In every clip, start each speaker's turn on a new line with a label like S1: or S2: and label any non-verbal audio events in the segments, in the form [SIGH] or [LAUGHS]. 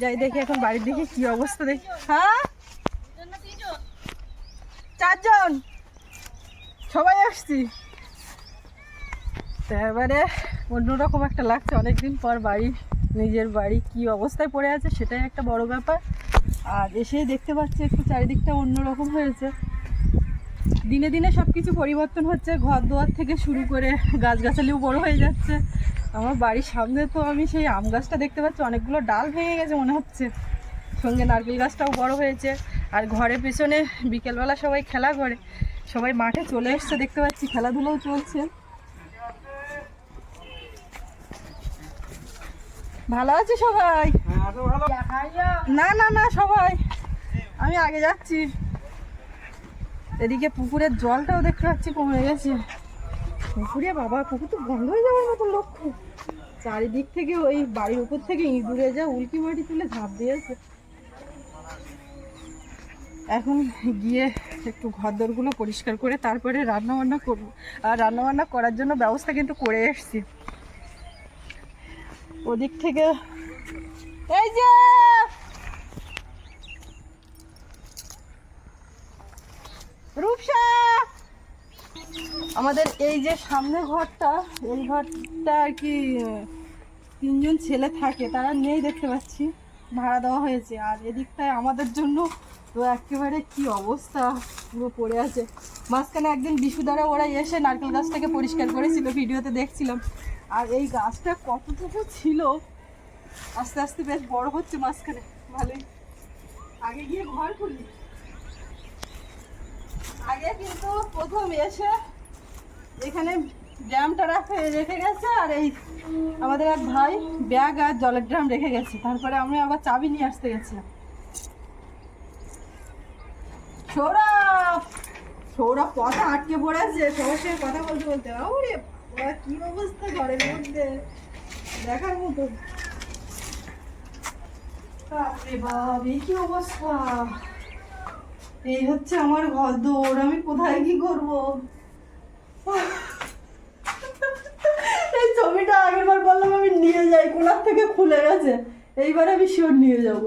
S1: যাই দেখি এখন বাড়ির দিকে কি অবস্থা দেখি। হ্যাঁ? চারজন। সবাই আসছি। তো এবারে অন্যরকম একটা লাগছে। অনেকদিন পর বাড়ি, নিজের বাড়ি কি অবস্থায় পড়ে আছে সেটাই একটা বড় ব্যাপার। আর এসেই দেখতে পাচ্ছি একটু চারিদিকটা অন্যরকম হয়েছে। দিনে দিনে সব কিছু পরিবর্তন হচ্ছে। ঘর দুয়ার থেকে শুরু করে গাছগাছালিও বড় হয়ে যাচ্ছে। আমার বাড়ির সামনে তো আমি সেই আম গাছটা দেখতে পাচ্ছি অনেকগুলো ডাল ভেঙে গেছে মনে হচ্ছে। সঙ্গে নারকেল গাছটাও বড় হয়েছে। আর ঘরের পেছনে বিকেলবেলা সবাই খেলা করে। সবাই মাঠে চলে এসছে দেখতে পাচ্ছি খেলাধুলাও চলছে। ভালো আছে সবাই? না না না সবাই। আমি আগে যাচ্ছি। এদিকে পুকুরের জলটাও দেখতে পাচ্ছি কমে গেছে। পুকুরে বাবা, পুকুর তো বন্ধ হয়ে যাওয়ার মতো লক্ষ্য। চারিদিক থেকে ওই বাড়ির উপর থেকে ইঁদুরে যা উল্কি মাটি তুলে ঝাঁপ দিয়েছে। এখন গিয়ে একটু ঘরদোরগুলো পরিষ্কার করে তারপরে রান্না বান্না করব। আর রান্না বান্না করার জন্য ব্যবস্থা কিন্তু করে এসছি। ওদিক থেকে এই যে! রূপসা! আমাদের এই যে সামনে ঘরটা, এই ঘরটা আর কি, তিনজন ছেলে থাকে, তারা নেই দেখতে পাচ্ছি, ভাড়া দেওয়া হয়েছে। আর এদিকটায় আমাদের জন্য তো একেবারে কি অবস্থা, পুরো পড়ে আছে। মাঝখানে একদিন বিশু দ্বারা ওরা এসে নারকেল গাছটাকে পরিষ্কার করেছিল, ভিডিওতে দেখছিলাম। আর এই গাছটা কতটুকু ছিল, আস্তে আস্তে বেশ বড় হচ্ছে মাঝখানে, ভালোই। আগে গিয়ে ঘর খুলি। আগে কিন্তু প্রথম এসে এখানে ড্রামটা রাখে রেখে গেছে আর এই আমাদের এক ভাই ব্যাগ আর জলের ড্রাম রেখে গেছে। তারপরে আমি আবার চাবি নিয়ে আসতে গেছিলাম সৌরভ! সৌরভ কথা আটকে পড়েছে সবার সঙ্গে কথা বলতে বলতে। ওরে বাবা, কি অবস্থা ঘরের মধ্যে? দেখার মতো। এই কি অবস্থা? এই হচ্ছে আমার ঘর দৌড়, আমি কোথায় কি করব? এই ছবিটা আগের বার বললাম, আমি নিয়ে যাই, কোনার থেকে খুলে গেছে। এইবার আমি শিওর নিয়ে যাব।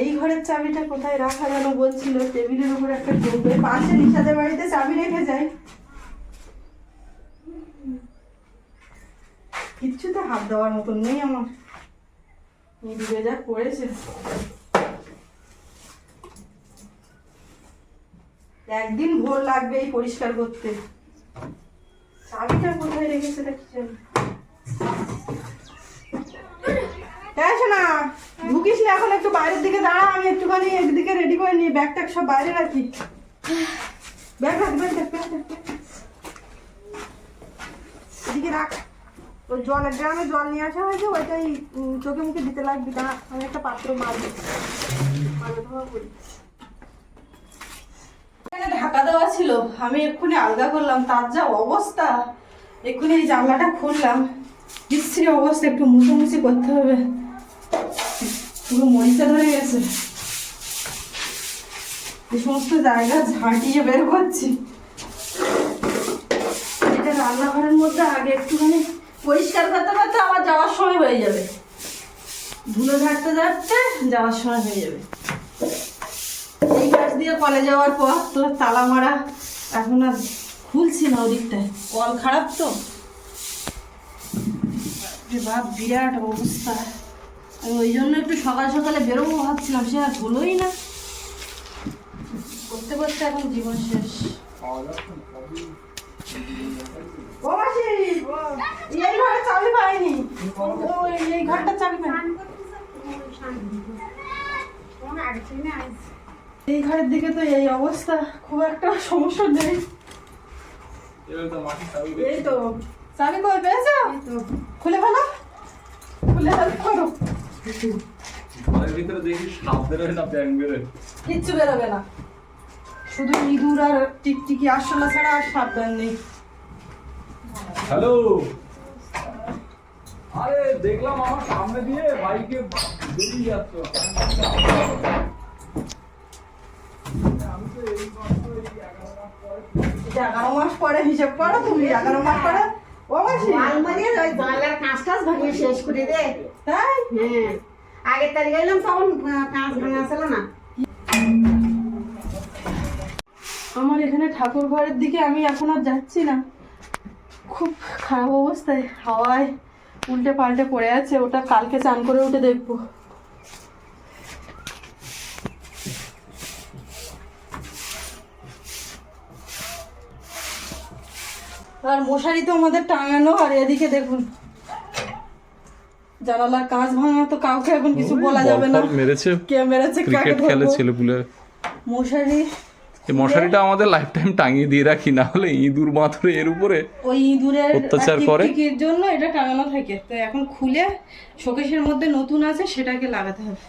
S1: এই ঘরের চাবিটা কোথায় রাখা যেন বলছিল, টেবিলের উপর একটা ডোবে পাশে নিশাদের বাড়িতে চাবি রেখে যাই। কিচ্ছুতে হাত দেওয়ার মতন নেই আমার। ডুবে যা করেছে। একদিন ভোর লাগবে এই পরিষ্কার করতে। চাবিটা কোথায় রেখেছে জানি? হ্যাঁ শোনা ঢুকিস না এখন একটু বাইরের দিকে দাঁড়া, আমি একটুখানি একদিকে রেডি করে নিই ব্যাগ ট্যাগ সব বাইরে রাখি। ব্যাগ রাখ ব্যাগ রাখ ব্যাগ রাখ। এদিকে ওই জলের ড্রামে জল নিয়ে আসা হয়েছে, ওইটাই চোখে মুখে দিতে লাগবে, দাঁড়া, আমি একটা পাত্র মারবো। মারবো ধোয়া করি। ঢাকা দেওয়া ছিল। আমি এক্ষুনি আলগা করলাম, তার যা অবস্থা। এক্ষুনি এই জানলাটা খুললাম। বিশ্রী অবস্থা, একটু মুছামুছি করতে হবে। পুরো মরিচা ধরে গেছে। এই সমস্ত জায়গা ঝাঁটিয়ে বের করছি। এটা রান্নাঘরের মধ্যে আগে একটুখানি পরিষ্কার করতে করতে আবার যাওয়ার সময় হয়ে যাবে। ধুলো ঝাড়তে ঝাড়তে যাওয়ার সময় হয়ে যাবে। এই গাছ দিয়ে কলে যাওয়ার পর তো তালা মারা এখন আর খুলছি না ওদিকটায় কল খারাপ তো? বাপ, বিরাট অবস্থা। আমি ওই জন্য একটু সকাল সকালে বেরোবো ভাবছিলাম, সে আর হলোই না। করতে করতে এখন জীবন শেষ। চাবি পাইনি। এই ঘরটা চাবি পাইনি। এই ঘরের দিকে তো এই অবস্থা খুব একটা সমস্যা নেই। এই তো চাবি কই পেয়েছ খুলে ফেলো খুলে ফেলো। করো
S2: ঘরের ভিতরে দেখি সাপ বেরোয় না ব্যাং বেরোয়।
S1: কিচ্ছু বেরোবে না। শুধু ইঁদুর আর টিকটিকি আসলা ছাড়া আর সাপ সাবধান নেই।
S2: হ্যালো? আরে দেখলাম আমার সামনে দিয়ে বাইকে বেরিয়ে যাচ্ছ আমি তো এই মাত্র এই এগারো মাস পরে
S1: হিসাব করো তুমি এগারো মাস পরে ও মাসি
S3: আলমারির ওই জানলার কাঁচ টাচ ভাঙিয়ে শেষ করে দে।
S1: তাই?
S3: হ্যাঁ। আগের তারিখ এলাম তখন আহ, কাঁচ ভাঙা ছিল না।
S1: আমার এখানে ঠাকুর ঘরের দিকে আমি এখন আর যাচ্ছি না। খুব খারাপ অবস্থায় হাওয়ায় উল্টে পাল্টে পড়ে আছে ওটা কালকে চান করে উঠে দেখব। আর মশারি তো আমাদের টাঙানো আর এদিকে দেখুন। জানালার কাঁচ ভাঙা তো কাউকে এখন কিছু বলা যাবে না।
S4: মেরেছে
S1: কে মেরেছে
S4: ক্রিকেট খেলে? ছেলেপুলে
S1: মশারি
S4: এই মশারিটা আমাদের লাইফ টাইম টাঙিয়ে দিয়ে রাখি না হলে ইঁদুর মাথরে এর উপরে
S1: ওই ইঁদুরের
S4: অত্যাচার করে?
S1: টিকটিকির জন্য এটা টাঙানো থাকে। তো এখন খুলে শোকেশের মধ্যে নতুন আছে সেটাকে লাগাতে হবে।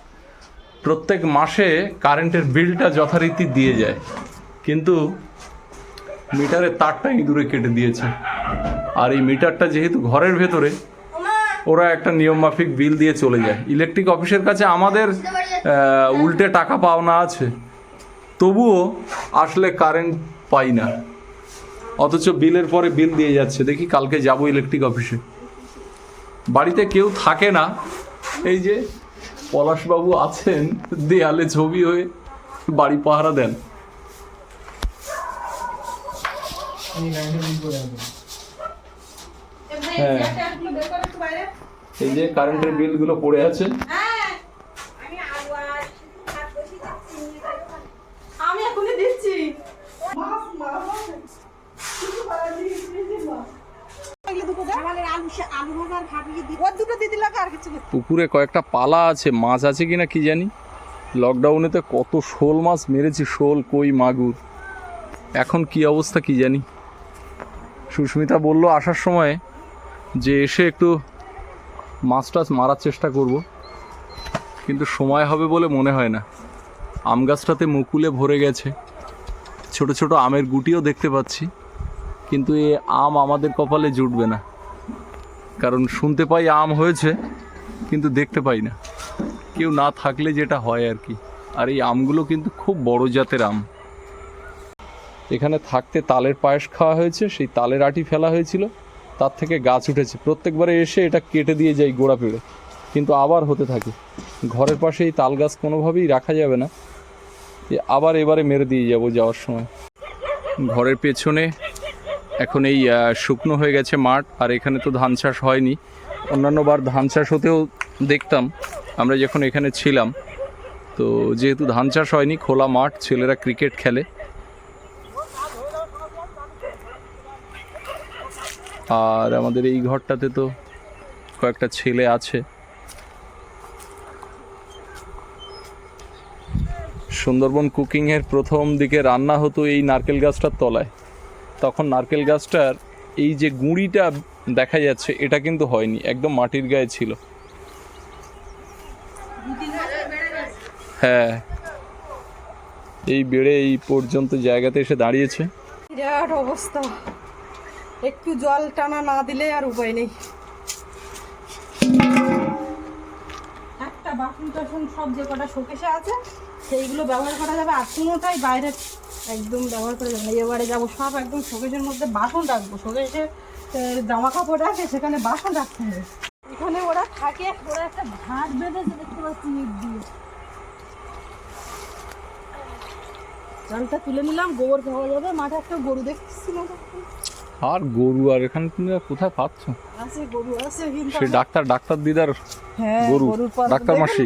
S4: প্রত্যেক মাসে কারেন্টের বিলটা যথারীতি দিয়ে যায়। কিন্তু মিটারের তারটা ইঁদুরে কেটে দিয়েছে। আর এই মিটারটা যেহেতু ঘরের ভেতরে ওরা একটা নিয়ম মাফিক বিল দিয়ে চলে যায়। ইলেকট্রিক অফিসের কাছে আমাদের উল্টে টাকা পাওনা আছে। তবুও আসলে কারেন্ট পাই না। অথচ বিলের পরে বিল দিয়ে যাচ্ছে। দেখি কালকে যাব ইলেকট্রিক অফিসে। বাড়িতে কেউ থাকে না। এই যে পলাশবাবু আছেন দেয়ালে ছবি হয়ে বাড়ি পাহারা দেন হ্যাঁ এই যে কারেন্টের বিলগুলো পড়ে আছে। পুকুরে কয়েকটা পালা আছে, মাছ আছে কিনা কি জানি? লকডাউনেতে কত শোল মাছ মেরেছি, শোল, কই, মাগুর। এখন কি অবস্থা কি জানি? সুস্মিতা বলল, আসার সময় যে এসে একটু মাছ টাছ মারার চেষ্টা করব, কিন্তু সময় হবে বলে মনে হয় না। আম গাছটাতে মুকুলে ভরে গেছে। ছোট ছোট আমের গুটিও দেখতে পাচ্ছি, কিন্তু এ আম আমাদের কপালে জুটবে না। কারণ শুনতে পাই আম হয়েছে, কিন্তু দেখতে পাই না। কেউ না থাকলে যেটা হয় আর কি। আর এই আমগুলো কিন্তু খুব বড় জাতের আম। এখানে থাকতে তালের পায়েস খাওয়া হয়েছে, সেই তালের আটি ফেলা হয়েছিল, তার থেকে গাছ উঠেছে। প্রত্যেকবারে এসে এটা কেটে দিয়ে যাই গোড়া পেড়ে, কিন্তু আবার হতে থাকে। ঘরের পাশে এই তাল গাছ কোনোভাবেই রাখা যাবে না। আবার এবারে মেরে দিয়ে যাব যাওয়ার সময়। ঘরের পেছনে এখন এই শুকনো হয়ে গেছে মাঠ, আর এখানে তো ধান চাষ হয়নি। অন্যান্য বার ধান চাষ হতেও দেখতাম, আমরা যখন এখানে ছিলাম, তো যেহেতু ধান চাষ হয়নি, খোলা মাঠ, ছেলেরা ক্রিকেট খেলে। আর আমাদের এই ঘরটাতে তো কয়েকটা ছেলে আছে। সুন্দরবন কুকিংয়ের প্রথম দিকে রান্না হতো এই নারকেল গাছটার তলায়। তখন নারকেল গাছটার এই যে গুঁড়িটা দেখা যাচ্ছে, এটা কিন্তু হয়নি, একদম মাটির গায়ে ছিল। হ্যাঁ এই বেড়ে এই পর্যন্ত জায়গাতে এসে দাঁড়িয়েছে।
S1: অবস্থা। একটু জল টানা না দিলে আর উপায় নেই। একটা বাসন টাসন সব যে কটা শোকেশে আছে, সেইগুলো ব্যবহার করা যাবে। আর কোনোটাই বাইরে একদম ব্যবহার করা যাবে না। এবারে যাব সব একদম শোকেশের মধ্যে বাসন রাখব। শোকেশে জামা কাপড় রাখে, সেখানে বাসন রাখতে হবে। এখানে ওরা থাকে, ওরা একটা ঘাট বেঁধেছে, দেখতে পাচ্ছি ইট দিয়ে। জলটা তুলে নিলাম, গোবর খাওয়া যাবে, মাঠে একটা গরু দেখছি না।
S4: আর গরু আর এখানে তুমি কোথায় পাচ্ছ সে ডাক্তার ডাক্তার দিদার
S1: হ্যাঁ
S4: গরু, ডাক্তার? মাসি।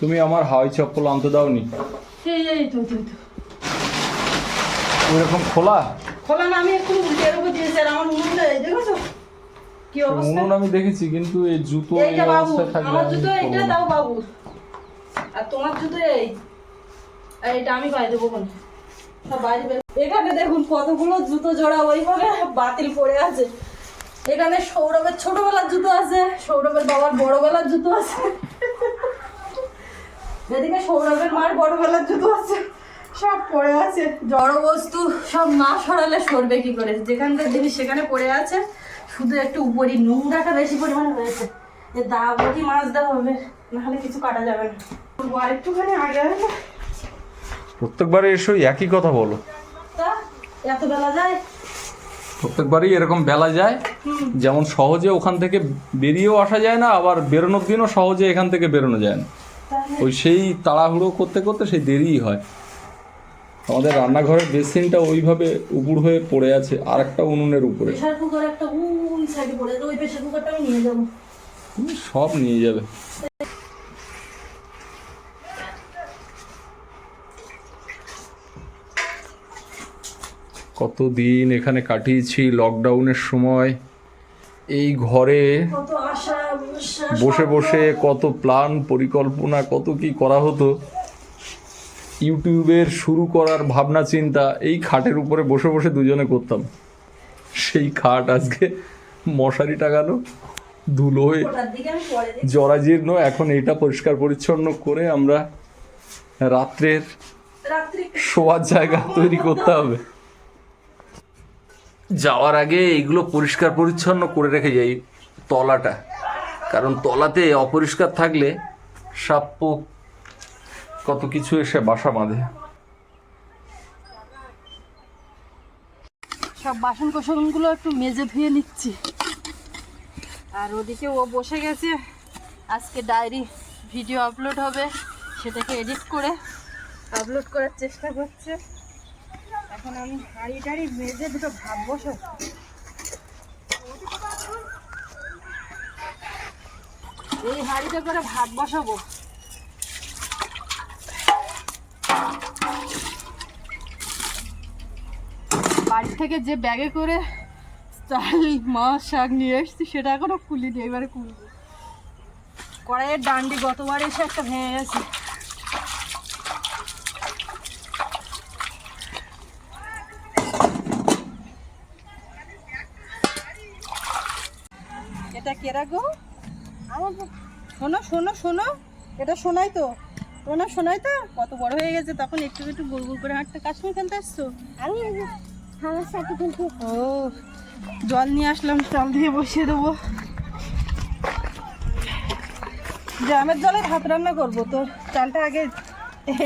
S4: তুমি আমার হাওয়াই চপ্পল আনতে দাওনি। ওইরকম খোলা
S1: খোলা না আমি একটু উল্টে এর উপর দিয়েছি আর আমার দেখেছ কি অবস্থা
S4: উনুন আমি দেখেছি কিন্তু এই জুতো এই অবস্থায় থাকবে
S1: আমার
S4: আমি
S1: জুতো
S4: না।
S1: দাও বাবু আর তোমার জুতো এই আর এটা আমি পাই দেবো কোন এখানে দেখুন কতগুলো জুতো জোড়া, ওইভাবে বাতিল পড়ে আছে। এখানে সৌরভের ছোটবেলার জুতো আছে, সৌরভের বাবার বড়বেলার জুতো আছে। এদিকে সৌরভের মার বড়বেলার জুতো আছে, সব পড়ে আছে। জড় বস্তু সব না সরালে সরবে কি করে? যেখানকার জিনিস সেখানে পড়ে আছে। শুধু একটু উপরই নোংরাটা বেশি পরিমাণে হয়েছে। যে দা বটি মাছ দেওয়া হবে। নাহলে কিছু কাটা যাবে না। আর একটুখানি আগে হলে
S4: প্রত্যেকবারে এসে একই কথা বলো।
S1: তা এত বেলা যায়?
S4: প্রত্যেকবারই এরকম বেলা যায়। যেমন সহজে ওখান থেকে বেরিয়েও আসা যায় না আবার বেরোনোর দিনও সহজে এখান থেকে বেরোনো যায় না। ওই সেই তাড়াহুড়ো করতে করতে সেই দেরিই হয়। আমাদের রান্নাঘরের বেসিনটা ওইভাবে উপুড় হয়ে পড়ে আছে আর একটা উনুনের উপরে।
S1: প্রেশার কুকার একটা ওই সাইডে পড়ে আছে ওই প্রেশার কুকারটা আমি নিয়ে যাব।
S4: সব নিয়ে যাবে। কতদিন এখানে কাটিয়েছি লকডাউনের সময়? এই ঘরে
S1: কত
S4: বসে বসে কত প্ল্যান পরিকল্পনা কত কি করা হতো? ইউটিউবের শুরু করার ভাবনা চিন্তা এই খাটের উপরে বসে বসে দুজনে করতাম। সেই খাট আজকে মশারি টাঙানো ধুলো হয়ে। জরাজীর্ণ এখন এটা পরিষ্কার পরিচ্ছন্ন করে আমরা রাত্রের শোয়ার জায়গা তৈরি করতে হবে। যাওয়ার আগে এইগুলো পরিষ্কার পরিচ্ছন্ন করে রেখে যাই তলাটা। কারণ তলাতে অপরিষ্কার থাকলে সাপ কত কিছু এসে বাসা বাঁধে।
S1: সব বাসন কোসনগুলো একটু মেজে ধুয়ে নিচ্ছি। আর ওদিকে ও বসে গেছে। আজকে ডায়েরি ভিডিও আপলোড হবে, সেটাকে এডিট করে আপলোড করার চেষ্টা করছে। এখন আমি হাঁড়ি টাড়ি মেজে দুটো ভাত বসো এই হাঁড়িতে করে ভাত বসাবো। বাড়ি থেকে যে ব্যাগে করে চাল, মাছ, শাক নিয়ে এসছি, সেটা এখনও খুলিনি, এবারে খুলবো। কড়াইয়ের ডান্ডি গতবার এসে একটা ভেঙে গেছে। কেরা গো আমার শোনো শোনো শোনো। এটা শোনাই তো। তোমার শোনাই তো। কত বড় হয়ে গেছে তখন একটু একটু গুড় গুড় করে হাঁটতে কাশ্মীর খেলতে আসছো?
S3: আমি আমার সাথে কিন্তু
S1: ও জল নিয়ে আসলাম জল দিয়ে বসিয়ে দেবো। গ্রামের জলে ভাত রান্না করব তো চালটা আগে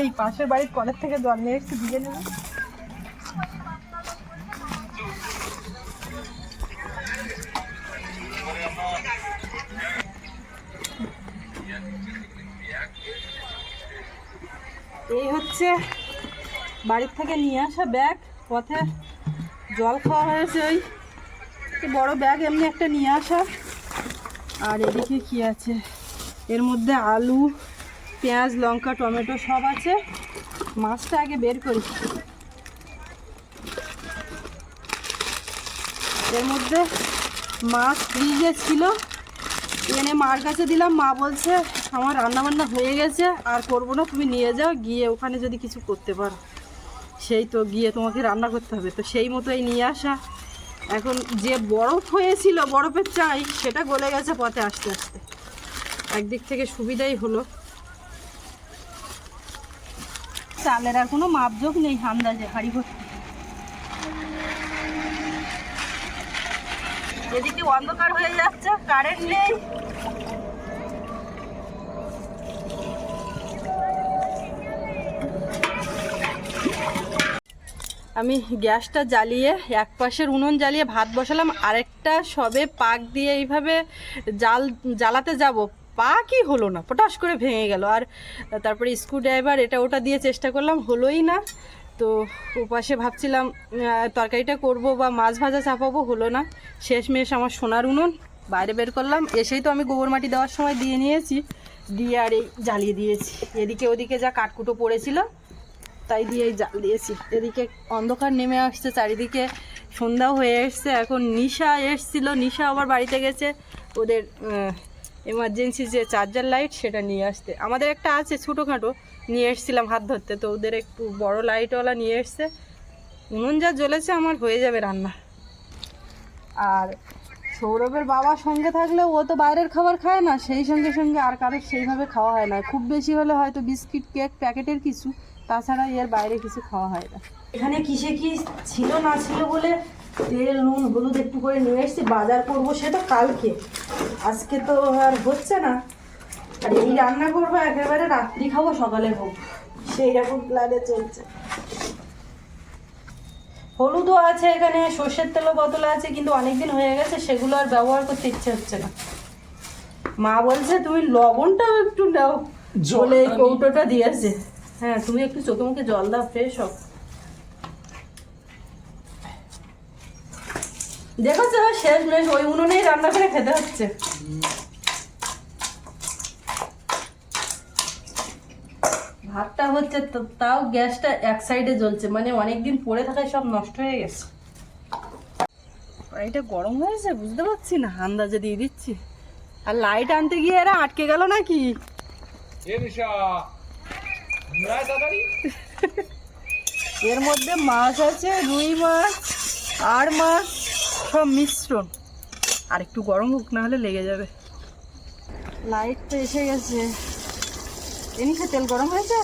S1: এই পাশের বাড়ির কলের থেকে জল নিয়ে একটু দিয়ে নেব। হচ্ছে বাড়ির থেকে নিয়ে আসা ব্যাগ, পথে জল খাওয়া হয়েছে ওই। বড় ব্যাগ, এমনি একটা নিয়ে আসা। আর এদিকে কি আছে? এর মধ্যে আলু, পেঁয়াজ, লঙ্কা, টমেটো সব আছে। মাছটা আগে বের করি। এর মধ্যে মাছ, ফ্রিজে ছিল। এনে মার কাছে দিলাম, মা বলছে আমার রান্না বান্না হয়ে গেছে, আর করব না, তুমি নিয়ে যাও, গিয়ে ওখানে যদি কিছু করতে পারো। সেই তো গিয়ে তোমাকে রান্না করতে হবে, তো সেই মতোই নিয়ে আসা। এখন যে বরফ হয়েছিল, বরফের চাই, সেটা গলে গেছে পথে আস্তে আস্তে। একদিক থেকে সুবিধাই হলো। চালের আর কোনো মাপজোক নেই আন্দাজে হাড়ি ভর্তি। এদিকে অন্ধকার হয়ে যাচ্ছে কারেন্ট নেই। আমি গ্যাসটা জ্বালিয়ে এক পাশের উনুন জ্বালিয়ে ভাত বসালাম, আরেকটা সবে পাক দিয়ে এইভাবে জাল, জ্বালাতে যাব পা পাকই হলো না, পটাশ করে ভেঙে গেল। আর তারপরে স্ক্রু ড্রাইভার এটা ওটা দিয়ে চেষ্টা করলাম, হলোই না। তো ওপাশে ভাবছিলাম তরকারিটা করব বা মাছ ভাজা চাপাবো, হলো না। শেষমেশ আমার সোনার উনুন বাইরে বের করলাম, এসেই তো আমি গোবর মাটি দেওয়ার সময় দিয়ে নিয়েছি, দিয়ে আর এই জ্বালিয়ে দিয়েছি। এদিকে ওদিকে যা কাঠকুটো পড়েছিল তাই দিয়েই জাল দিয়েছি। এদিকে অন্ধকার নেমে আসছে, চারিদিকে সন্ধ্যাও হয়ে এসছে। এখন নিশা এসছিল। নিশা আবার বাড়িতে গেছে। ওদের এমার্জেন্সি যে চার্জার লাইট সেটা নিয়ে আসতে। আমাদের একটা আছে ছোটোখাটো, নিয়ে এসছিলাম হাত ধরতে। তো ওদের একটু বড় লাইটওয়ালা নিয়ে এসছে। উনুন যা জ্বলেছে আমার, হয়ে যাবে রান্না। আর সৌরভের বাবা সঙ্গে থাকলে ও তো বাইরের খাবার খায় না। সেই সঙ্গে সঙ্গে আর কারোর সেইভাবে খাওয়া হয় না। খুব বেশি হলে হয়তো বিস্কিট, কেক, প্যাকেটের কিছু তাছাড়া এর বাইরে কিছু খাওয়া হয় না। এখানে কিসে কি ছিল না ছিল বলে তেল, নুন, হলুদ একটু করে নিয়ে এসেছি, বাজার করব সেটা কালকে। আজকে তো আর হচ্ছে না। আর এই রান্না করব, একেবারে রাত্রি খাব, সকালে হোক। সেই রকম প্ল্যানে চলছে। হলুদও আছে এখানে, সর্ষের তেলও বোতলে আছে, কিন্তু অনেকদিন হয়ে গেছে, সেগুলো আর ব্যবহার করতে ইচ্ছে হচ্ছে না। মা বলছে, তুমি লবণটাও একটু নাও জলে কৌটোটা দিয়েছে। হ্যাঁ তুমি একটু চোখে মুখে জল দাও ফ্রেশ হোক দেখো তো শেষ মেশ ওই উনুনেই রান্না করে খেতে হচ্ছে। ভাতটা হচ্ছে তাও গ্যাসটা এক সাইডে জ্বলছে মানে অনেকদিন পরে থাকায় সব নষ্ট হয়ে গেছে। এটা গরম হয়েছে বুঝতে পারছি না আন্দাজে দিয়ে দিচ্ছি। আর লাইট আনতে গিয়ে এরা আটকে গেল নাকি? [LAUGHS] এর মধ্যে মাছ আছে রুই মাছ আর মাছ সব মিশ্রণ। আর একটু গরম হোক না হলে লেগে যাবে। লাইট তো এসে গেছে। এনিকে তেল গরম হয়েছে?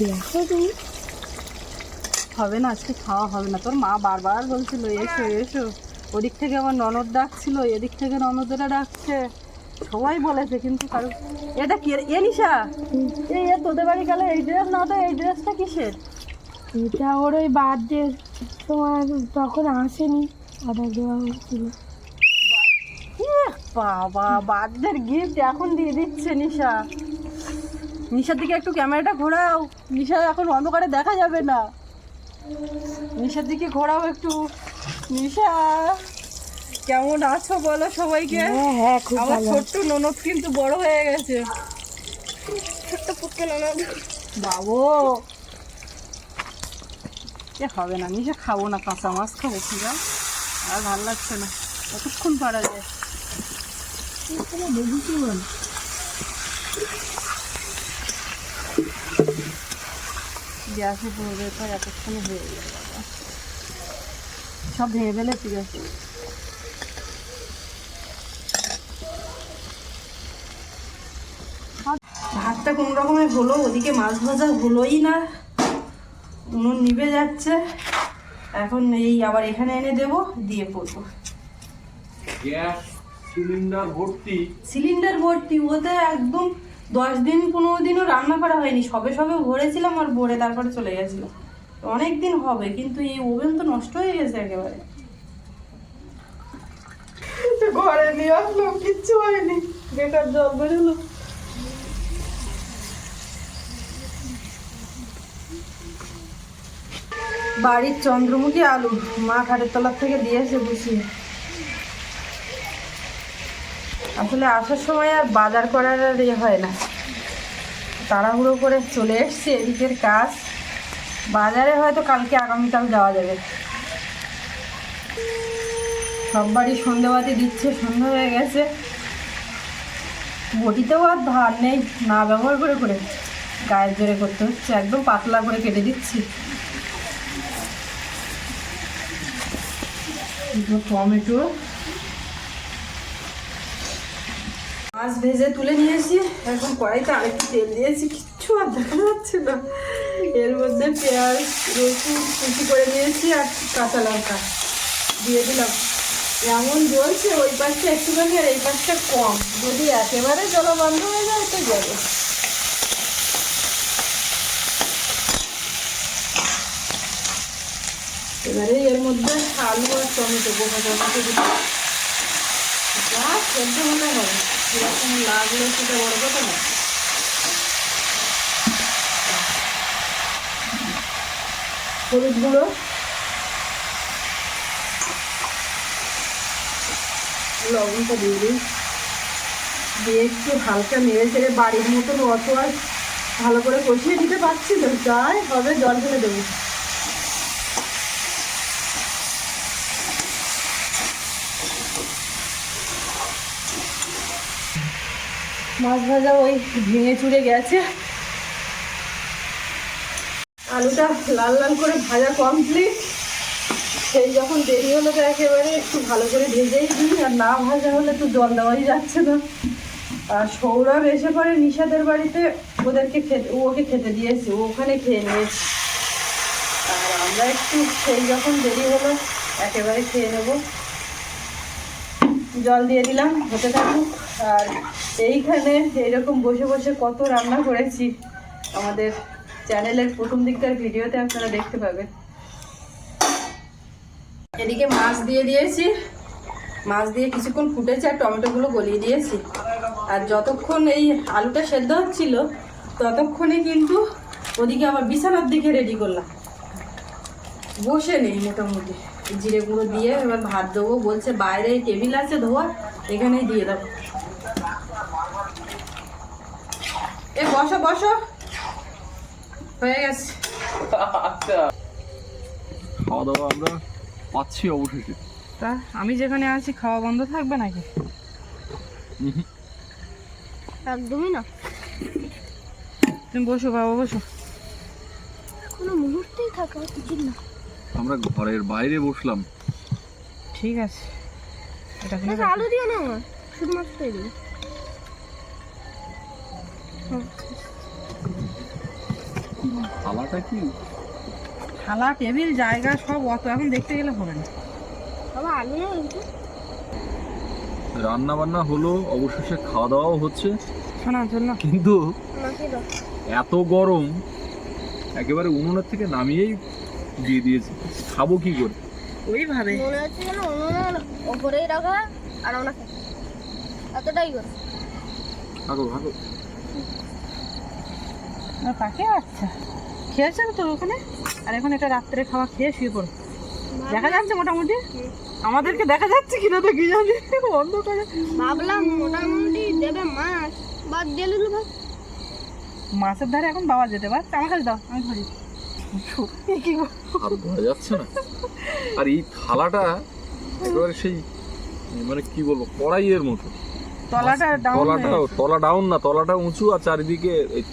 S1: দেখো তুমি। হবে না আজকে খাওয়া হবে না। তোর মা বারবার বলছিল এসো এসো। ওদিক থেকে আমার ননদ ডাকছিল এদিক থেকে ননদেরা ডাকছে। সবাই বলেছে কিন্তু কারও এটা কি এ নিশা এই এ তোদের বাড়ি গেলে এই ড্রেস না তো এই ড্রেসটা কিসের?
S5: এটা ওর ওই বার্থডে তোমার তখন আসেনি অর্ডার দেওয়া হয়েছিল।
S1: বাবা বার্থডের গিফট এখন দিয়ে দিচ্ছে নিশা। নিশার দিকে একটু ক্যামেরাটা ঘোরাও নিশা এখন অন্ধকারে দেখা যাবে না। নিশার দিকে ঘোরাও একটু। নিশা কেমন আছো বলো সবাইকে?
S5: হ্যাঁ হ্যাঁ খুব
S1: আমার ছোট্ট ননদ কিন্তু বড় হয়ে গেছে।
S5: ছোট্ট পুটকে ননদ।
S1: বাবু। এ হবে না নিশা খাব না কাঁচা মাছ খাব ঠিক আছে আর ভালো লাগছে না। কতক্ষণ পারা যায়। গ্যাসে পড়বে তো এতক্ষণে হয়ে যাবে সব ভেঙে ফেলে ঠিক আছে ভাতটা কোনো রকমের হলো ওদিকে মাছ ভাজা হলোই না। উনুন নিভে যাচ্ছে। এখন এই আবার এখানে এনে দেবো দিয়ে পড়ব
S2: গ্যাস সিলিন্ডার ভর্তি।
S1: সিলিন্ডার ভর্তি ওতে একদম দশ দিন পনেরো দিনও রান্না করা হয়নি। সবে সবে ভরেছিলাম আর ভরে তারপরে চলে গেছিল। অনেক দিন হবে কিন্তু এই ওভেন তো নষ্ট হয়ে গেছে একেবারে। ঘরে নিয়ে আসলাম কিচ্ছু হয়নি। বেকার জল বেরোলো। বাড়ির চন্দ্রমুখী আলু মা খাটের তলার থেকে দিয়েছে বসিয়ে। আসলে আসার সময় আর বাজার করার আর ইয়ে হয় না। তাড়াহুড়ো করে চলে এসছি, এদিকের কাজ। বাজারে হয়তো কালকে আগামীকাল যাওয়া যাবে। সব বাড়ি সন্ধেবাতি দিচ্ছে, সন্ধে হয়ে গেছে। বটিতেও আর ধার নেই, না ব্যবহার করে করে। গায়ের জোরে করতে হচ্ছে, একদম পাতলা করে কেটে দিচ্ছি। দুটো টমেটো। মাছ ভেজে তুলে নিয়েছি। এখন কড়াইতে আরেকটু তেল দিয়েছি। কিচ্ছু আর দেখা যাচ্ছে না। এর মধ্যে পেঁয়াজ, রসুন কুচি করে নিয়েছি আর কাঁচা লঙ্কা দিয়ে দিলাম। এমন জ্বলছে, ওই পাশটা একটুখানি আর এই পাশটা কম। যদি একেবারে জল বন্ধ হয়ে যায়, তো যাবে। এবারে এর মধ্যে আলু আর টমেটো গোটা টমেটো দিতে যা সেদ্ধ হলে হবে। এরকম লাগলে সেটা বড় কথা না। হলুদ গুঁড়ো। লবণটা দিয়ে দিই। দিয়ে একটু হালকা নেড়ে চেড়ে বাড়ির মতন অত আর ভালো করে কষিয়ে দিতে পারছি না। যাই হবে, জল ফেলে দেবো। মাছ ভাজা ওই ভেঙে চুড়ে গেছে। আলুটা লাল লাল করে ভাজা কমপ্লিট সেই যখন দেরি হলো তো একেবারে একটু ভালো করে ভেজেই দিই, আর না ভাজা হলে তো জল দেওয়াই যাচ্ছে না। আর সৌরভ এসে পরে নিশাদের বাড়িতে, ওদেরকে খেতে ওকে খেতে দিয়েছে ওখানে খেয়ে নিয়েছে। আর আমরা একটু সেই যখন দেরি হলো, একেবারে খেয়ে নেব। জল দিয়ে দিলাম, হতে থাকুক। আর এইখানে এরকম বসে বসে কত রান্না করেছি আমাদের চ্যানেলের প্রথম দিককার ভিডিওতে আপনারা দেখতে পাবেন। এদিকে মাছ দিয়ে দিয়েছি। মাছ দিয়ে কিছুক্ষণ ফুটেছে আর টমেটোগুলো গলিয়ে দিয়েছি। আর যতক্ষণ এই আলুটা সেদ্ধ হচ্ছিল, ততক্ষণে কিন্তু ওদিকে আবার বিছানার দিকে রেডি করলাম। বসে নেই মোটামুটি। জিরে গুঁড়ো দিয়ে এবার ভাত দেবো। বলছে বাইরে টেবিল আছে ধোয়া। এখানেই দিয়ে দেবো এ বসো বসো। হয়ে গেছে।
S4: আচ্ছা। খাওয়া দাওয়া আমরা পাচ্ছি অবশেষে।
S1: তা আমি যেখানে আছি খাওয়া বন্ধ থাকবে নাকি?
S5: একদমই না।
S1: তুমি বসো বাবা বসো।
S5: কোনো মুহূর্তেই থাকা উচিত না।
S4: আমরা ঘরের বাইরে বসলাম।
S1: ঠিক আছে। এটা কোনো
S5: আচ্ছা, আলু দিও না আমার শুধু মাছটাই দিও।
S4: থালাটা কি?
S1: থালা টেবিল জায়গা সব অত এখন দেখতে গেলে হবে না।
S5: বাবা আলু
S4: রান্না বান্না হলো অবশেষে খাওয়া দাওয়াও হচ্ছে।
S1: শোনা জন্য।
S4: কিন্তু এত গরম একেবারে উনুনের থেকে নামিয়েই দিয়ে দিয়েছি। খাব কি করে?
S1: ওইভাবে
S5: মনে হচ্ছে যেন উনুনের ওপরেই রাখা আর খাই। এতটাই করে।
S4: ভাগো ভাগো
S1: আর আচ্ছা খেয়েছেন তো ওখানে? আর এখন এটা রাত্রে খাওয়া খেয়ে শুয়ে পড়ো। দেখা যাচ্ছে মোটামুটি? আমাদেরকে দেখা যাচ্ছে কিনা তো কি জানি। অন্ধকারে।
S5: ভাবলাম মোটামুটি দেবে মাছ। বাদ দিয়ে দিল ভাত
S1: মাছের ধারে এখন বাবা যেতে পারছে আমার কাছে দাও আমি ধরি। কি
S4: হাত ধরা যাচ্ছে না। আর এই থালাটা একেবারে সেই মানে কি বলব কড়াইয়ের মতো।
S1: তলাটা ডাউন
S4: তলাটা তলা ডাউন না তলাটা উঁচু আর চারিদিকে এই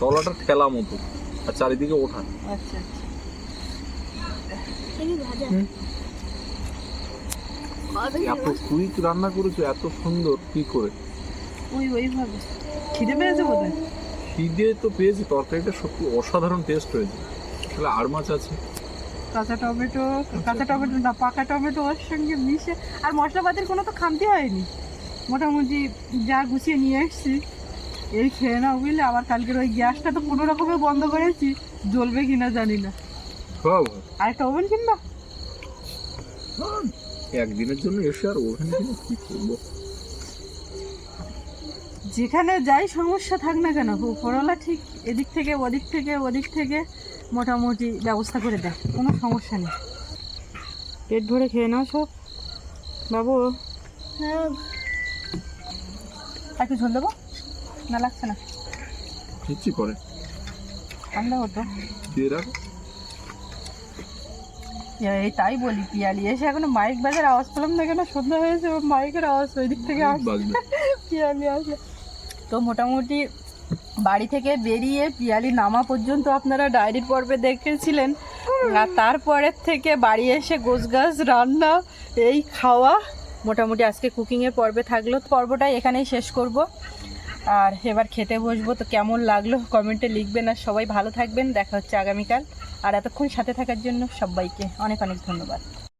S4: তলাটা ঠেলা মতো আর চারিদিকে ওঠা।
S1: আচ্ছা
S5: ভাজা।
S4: এত কুইক রান্না করেছ এত সুন্দর কি করে?
S1: ওই ওইভাবে। খিদে পেয়েছে বোধহয়?
S4: খিদে তো পেয়েছি তরকারিটা সত্যি অসাধারণ টেস্ট হয়েছে। তাহলে আর মাছ আছে?
S1: কাঁচা টমেটো কাঁচা টমেটো না পাকা টমেটো ওর সঙ্গে মিশে আর মশলাপাতির কোনো তো খামতি হয়নি। মোটামুটি যা গুছিয়ে নিয়ে এসেছি এই খেয়ে নাও বুঝলে আবার কালকের ওই গ্যাসটা তো কোনো রকমে বন্ধ করেছি জ্বলবে কিনা জানি না।
S4: খাও
S1: আরেকটা ওভেন কিনবা?
S4: একদিনের জন্য এসে আর ওভেন কিনে কি করব?
S1: যেখানে যাই সমস্যা থাক না কেন উপরওয়ালা ঠিক এদিক থেকে ওদিক থেকে ওদিক থেকে। মোটামুটি ব্যবস্থা করে দেয় কোনো সমস্যা নেই। পেট ভরে খেয়ে নাও সব। বাবু।
S5: হ্যাঁ
S1: একটু ঝোল দেবো? না লাগছে না।
S4: দিচ্ছি পরে।
S1: ঠান্ডা হতো।
S4: দিয়ে রাখো।
S1: এই তাই বলি পিয়ালি। এসে এখনও মাইক বাজার আওয়াজ পেলাম না কেন? সন্ধ্যা হয়েছে মাইকের আওয়াজ ওই দিক থেকে আসছে।
S4: বাজবে।
S1: পিয়ালি আসে। তো মোটামুটি বাড়ি থেকে বেরিয়ে পিয়ালি নামা পর্যন্ত আপনারা ডায়েরির পর্বে দেখেছিলেন। আর তারপরের থেকে বাড়ি এসে গোছগাছ, রান্না, এই খাওয়া, মোটামুটি আজকে কুকিংয়ের পর্বে থাকল। পর্বটাই এখানেই শেষ করব। আর এবার খেতে বসবো। তো কেমন লাগল কমেন্টে লিখবেন আর সবাই ভালো থাকবেন। দেখা হচ্ছে আগামীকাল। আর এতক্ষণ সাথে থাকার জন্য সবাইকে অনেক অনেক ধন্যবাদ।